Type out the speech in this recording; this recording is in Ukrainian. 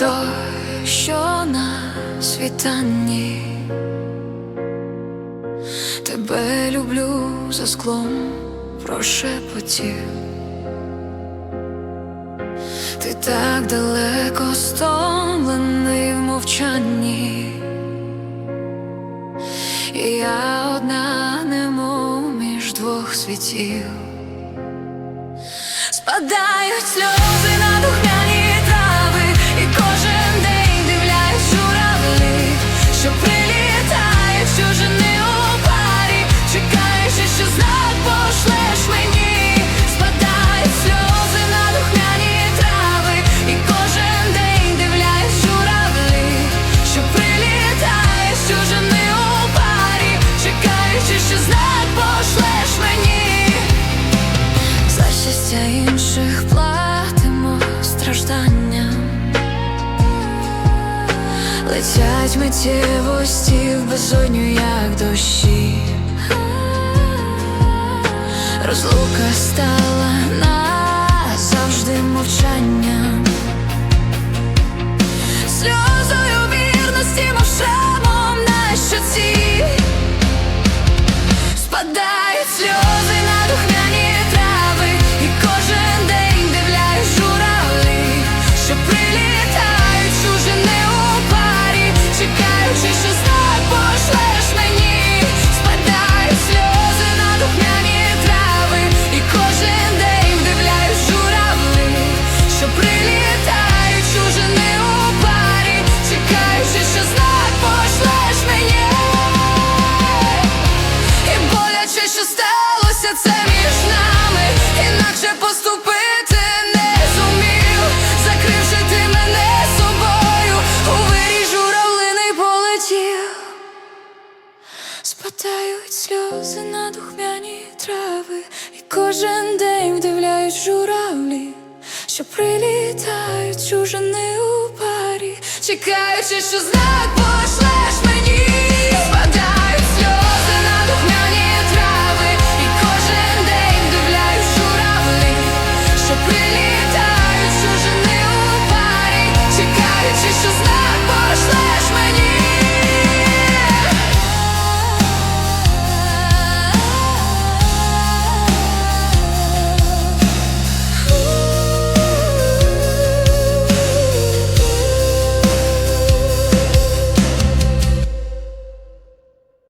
то, що на світанні. Тебе люблю за склом прошепотів. Ти так далеко стомлений в мовчанні, І я одна немов між двох світів, спадають сльози на духмя. Летять миттєвості в безодню, як дощі, розлука стала. сльози на духмяні трави, і кожен день вдивляють журавлі, що прилітають чужини у парі, чекаючи, що знак пошла.